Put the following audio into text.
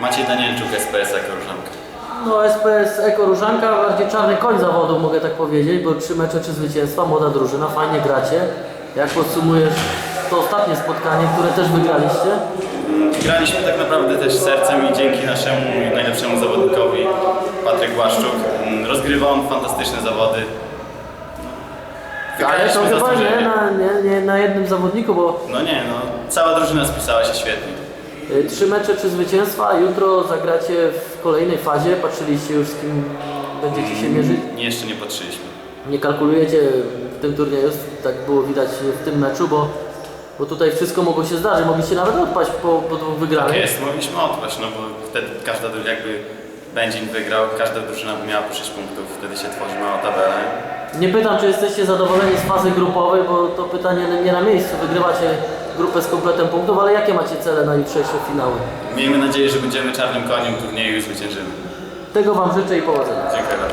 Maciej Danielczuk, SPS jako Różanka. No SPS Eko Różanka, bardziej czarny koń zawodu mogę tak powiedzieć, bo trzy mecze, trzy zwycięstwa, młoda drużyna, fajnie gracie. Jak podsumujesz to ostatnie spotkanie, które też wygraliście? Graliśmy tak naprawdę też sercem i dzięki naszemu najlepszemu zawodnikowi, Patryk Błaszczuk. Mm, Rozgrywa on fantastyczne zawody. Ale to chyba nie na, nie, nie na jednym zawodniku, bo No nie, no cała drużyna spisała się świetnie. Y, trzy mecze, trzy zwycięstwa, jutro zagracie w kolejnej fazie. Patrzyliście już z kim będziecie się mierzyć? Nie, jeszcze nie patrzyliśmy. Nie kalkulujecie w tym turnieju, tak było widać w tym meczu, bo, bo tutaj wszystko mogło się zdarzyć. Mogliście nawet odpaść po, po dwóch Tak wygranych. jest, mogliśmy odpaść, no bo wtedy każda drużyna jakby Będzin wygrał, każda drużyna by miała po 6 punktów, wtedy się tworzy mała tabela. Nie pytam, czy jesteście zadowoleni z fazy grupowej, bo to pytanie nie na miejscu. Wygrywacie grupę z kompletem punktów, ale jakie macie cele na jutrzejsze finały? Miejmy nadzieję, że będziemy czarnym koniem turnieju i zwyciężymy. Tego Wam życzę i powodzenia. Dziękuję bardzo.